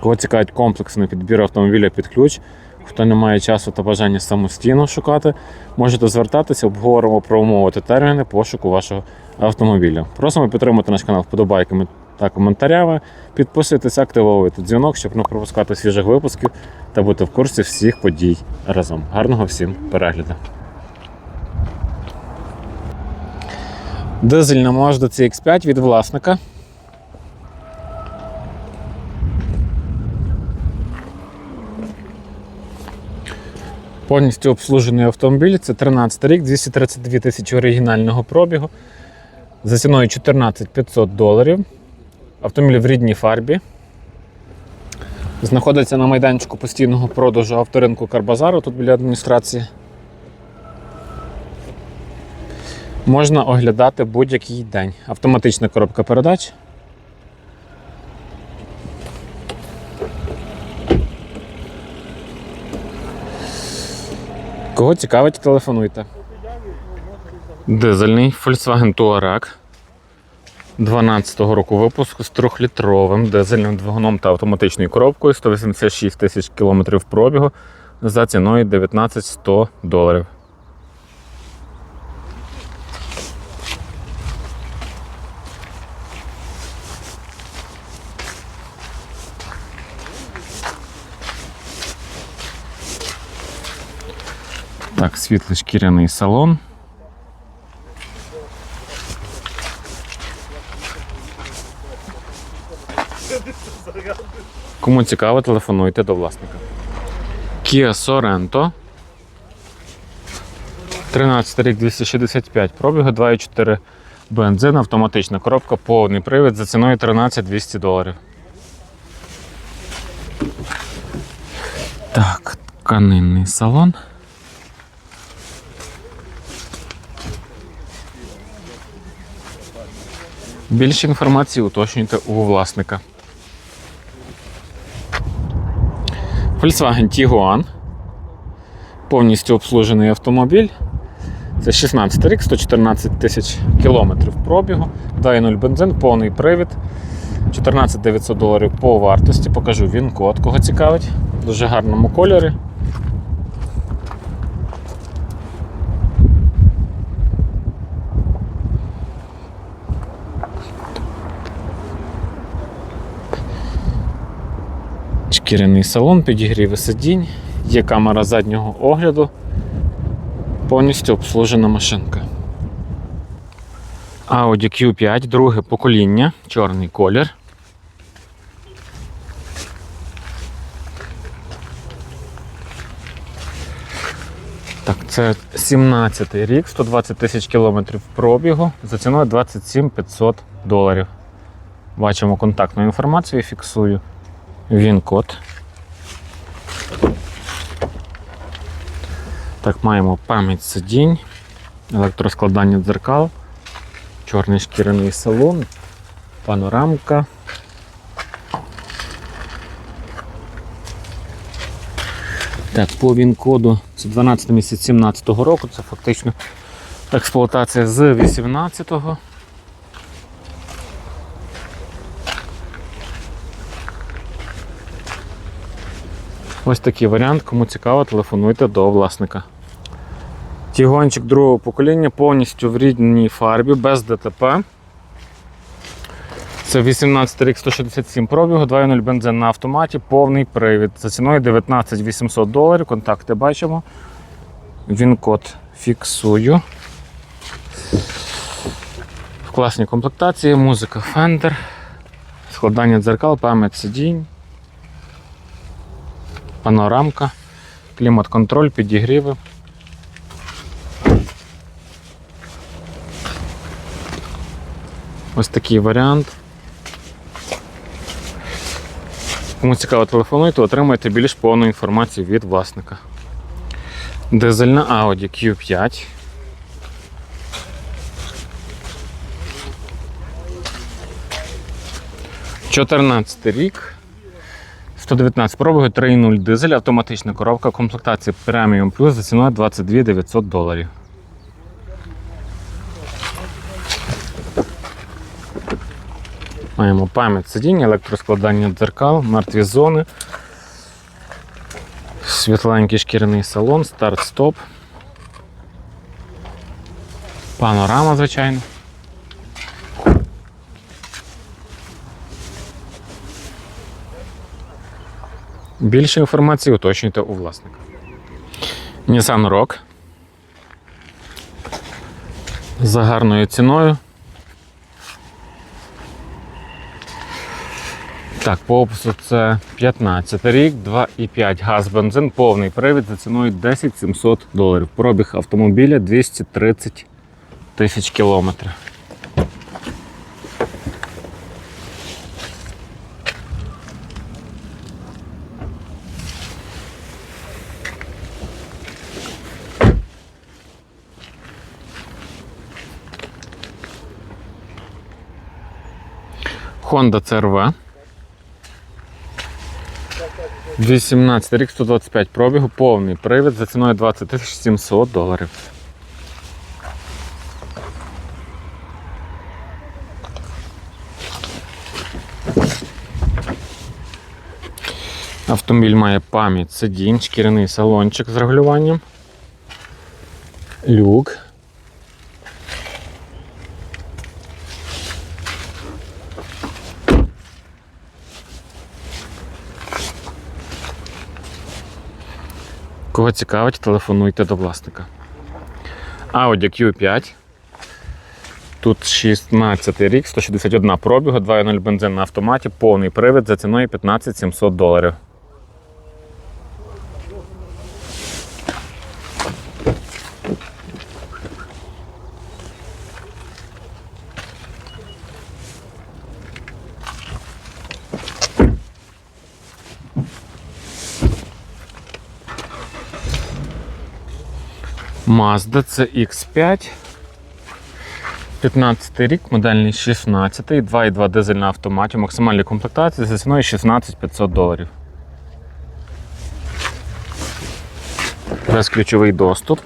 Кого цікавить комплексний підбір автомобіля під ключ, хто не має часу та бажання самостійно шукати, можете звертатися, обговоримо про умови та терміни пошуку вашого автомобіля. Просимо підтримати наш канал вподобайками та коментарями. Підписуйтесь, активовуйте дзвінок, щоб не пропускати свіжих випусків та бути в курсі всіх подій разом. Гарного всім перегляду! Дизельна Mazda CX5 від власника. Повністю обслужений автомобіль. Це 13 рік, 232 тисячі оригінального пробігу. За ціною 14 500 доларів. Автомобіль в рідній фарбі. Знаходиться на майданчику постійного продажу авторинку Карбазару тут біля адміністрації. Можна оглядати будь-який день. Автоматична коробка передач. Кого цікавить, телефонуйте. Дизельний Volkswagen Touareg 12-го року випуску з 3-літровим дизельним двигуном та автоматичною коробкою 186 тисяч кілометрів пробігу за ціною 19 100 доларів. Так, світлий шкіряний салон. Кому цікаво, телефонуйте до власника. Kia Sorento. 13 рік 265 пробігу, 2,4 бензин, автоматична коробка, повний привід за ціною 13 200 доларів. Так, тканинний салон. Більше інформації уточнюйте у власника. Volkswagen Tiguan. Повністю обслужений автомобіль. Це 16 рік, 114 тисяч кілометрів пробігу, 2.0 бензин, повний привід. 14 900 доларів по вартості. Покажу він код, кого цікавить. В дуже гарному кольорі. Шкіряний салон, підігріви сидінь, є камера заднього огляду, повністю обслужена машинка. Audi Q5, друге покоління, чорний колір. Так, це 17 й рік, 120 тисяч кілометрів пробігу за ціною 27 500 доларів. Бачимо контактну інформацію, фіксую. Він код. Так, маємо пам'ять сидінь, електроскладання дзеркал, чорний шкіряний салон, панорамка. Так, по він-коду це 12 місяць 17 року, це фактично експлуатація з 18-го. Ось такий варіант. Кому цікаво, телефонуйте до власника. Тігончик другого покоління повністю в рідній фарбі, без ДТП. Це 18 рік 167 пробігу, 2.0 бензин на автоматі, повний привід. За ціною 19 800 доларів. Контакти бачимо. Він код фіксую. В класній комплектації, музика Fender, складання дзеркал, пам'ять сидінь. Панорамка, клімат-контроль, підігріви. Ось такий варіант. Кому цікаво, телефонуйте, отримайте більш повну інформацію від власника. Дизельна Audi Q5. Чотирнадцятий рік. 119 пробуги, 3.0 дизель, автоматична коробка, комплектація Premium Plus за ціною 22 900 доларів. Маємо пам'ять сидіння, електроскладання дзеркал, мертві зони, світленький шкіряний салон, старт-стоп. Панорама, звичайно. Більше інформації уточнюйте у власника. Nissan Rock. За гарною ціною. Так, по опису це 15 рік, 2,5 газ, бензин, повний привід за ціною 10 700 доларів. Пробіг автомобіля 230 тисяч кілометрів. Honda CRV. 18 рік 125 пробігу, повний привід за ціною 20 700 доларів. Автомобіль має пам'ять сидінь, шкіряний салончик з регулюванням. Люк. Кого цікавить, телефонуйте до власника. Audi Q5. Тут 16 рік, 161 пробіга, 2.0 бензин на автоматі, повний привід за ціною 15 700 доларів. Mazda CX5. 15 рік, модельний 16, 2,2 дизель на автоматі, максимальні комплектації за ціною 16500 доларів. Безключовий доступ.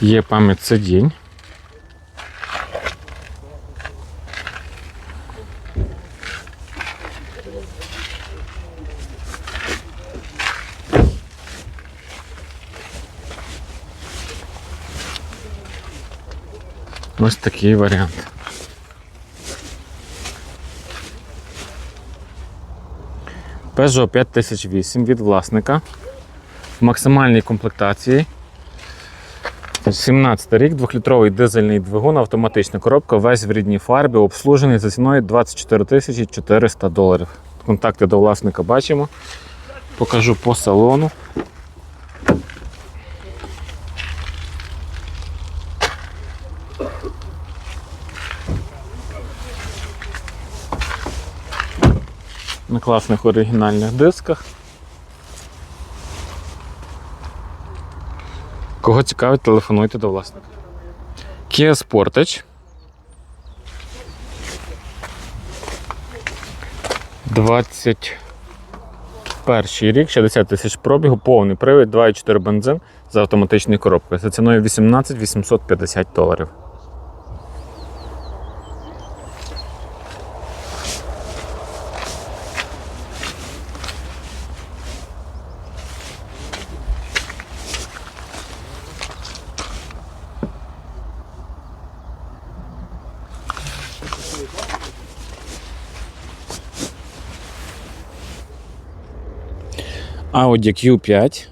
Є пам'ять сидінь. Ось такий варіант. Peugeot 5008 від власника. В максимальній комплектації. 17 рік, 2-літровий дизельний двигун, автоматична коробка, весь в рідній фарбі, обслужений за ціною 24 400 доларів. Контакти до власника бачимо. Покажу по салону. На класних оригінальних дисках. Кого цікавить, телефонуйте до власника. Kia Sportage. 21 рік, 60 тисяч пробігу, повний привід, 2,4 бензин за автоматичною коробкою. За ціною 18 850 доларів. Audi Q5.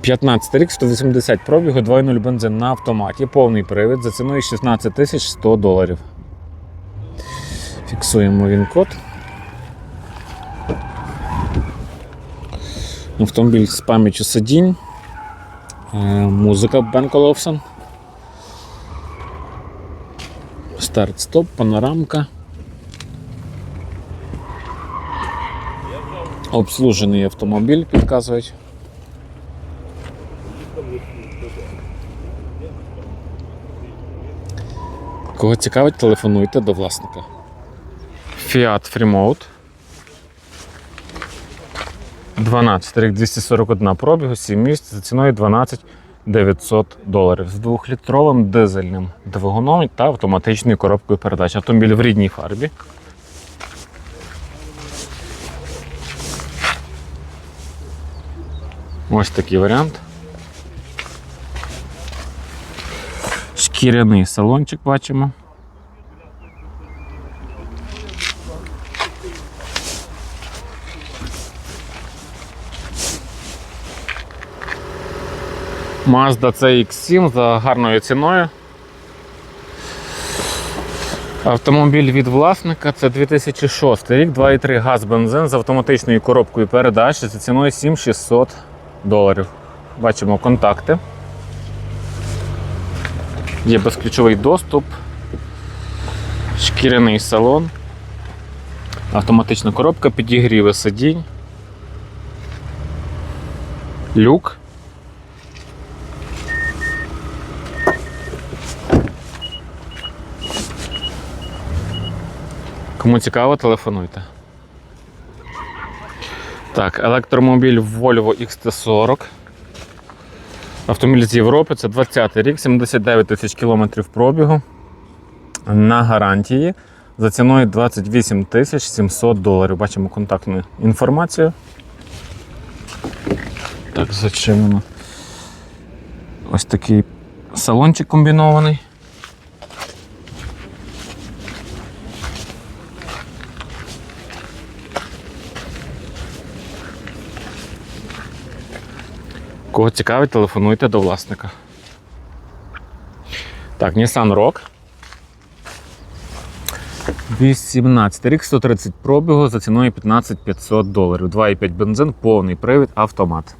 15 рік, 180 пробігу, 2.0 бензин на автоматі, повний привід за ціною 16 тисяч 100 доларів. Фіксуємо він код. Автомобіль з пам'яттю сидінь. Е, Музика Бен Коловсон. Старт-стоп, панорамка. Обслужений автомобіль, підказують. Кого цікавить, телефонуйте до власника. Fiat Freemode. 12 рік 241 пробігу, 7 місць за ціною 12 900 доларів з двохлітровим дизельним двигуном та автоматичною коробкою передач. Автомобіль в рідній фарбі. Ось такий варіант. Шкіряний салончик бачимо. Mazda CX7 за гарною ціною. Автомобіль від власника це 2006 рік, 2,3 газ бензин з автоматичною коробкою передач за ціною 7600 доларів. Бачимо контакти. Є безключовий доступ, шкіряний салон, автоматична коробка, підігріви сидінь, люк. Кому цікаво, телефонуйте. Так, електромобіль Volvo XT40. Автомобіль з Європи, це 20-й рік, 79 тисяч кілометрів пробігу. На гарантії за ціною 28 тисяч 700 доларів. Бачимо контактну інформацію. Так, зачинено. Ось такий салончик комбінований. Кого цікавить, телефонуйте до власника. Так, Nissan Rock. 18 рік, 130 пробігу за ціною 15 500 доларів. 2,5 бензин, повний привід, автомат.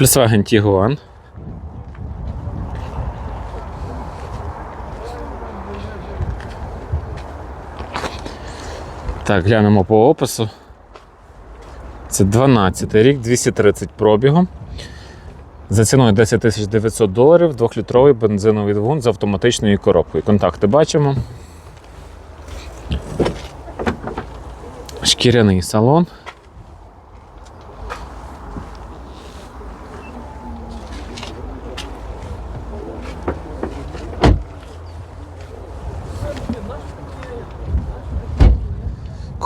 Volkswagen Tiguan. Так, глянемо по опису. Це 12 рік, 230 пробігу. За ціною 10 900 доларів, 2-літровий бензиновий двигун з автоматичною коробкою. Контакти бачимо. Шкіряний салон.